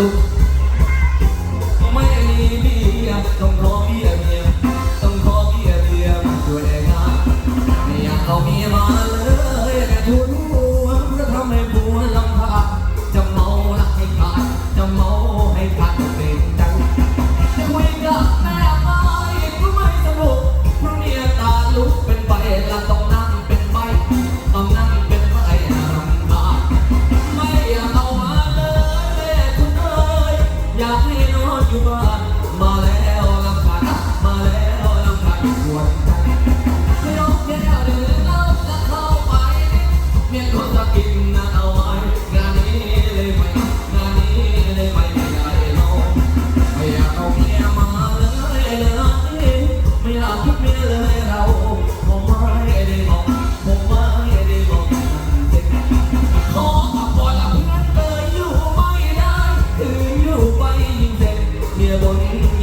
ลุกไม่มีเบียต้องรอเบียเมียต้องรอเบียเมียมาช่วยงานไม่อยากเอาเมียมาเลยแต่ทุน มาแล้วลำพันมาแล้วลำพันปวดใจไม่ยอมแก้ดื่เล้าจะเข้าไปเมียคนจะกินนะเอาไว้งานนี้เลยไปงานนี้เลยไปไม่ไดไม่อยากเอาเมียมาเลยเลยไม่อยากคิดเมียเลยเรา Yeah, boy.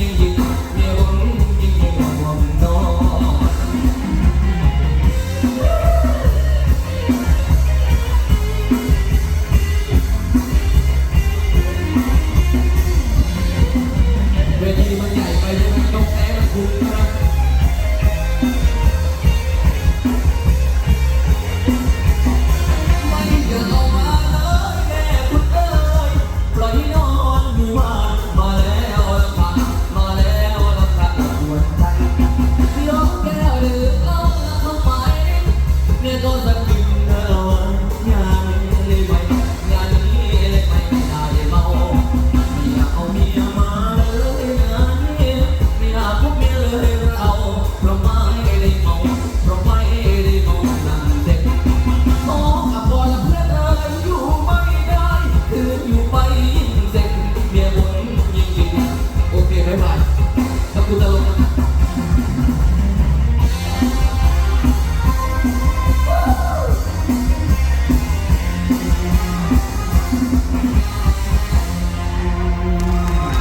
Aku dalam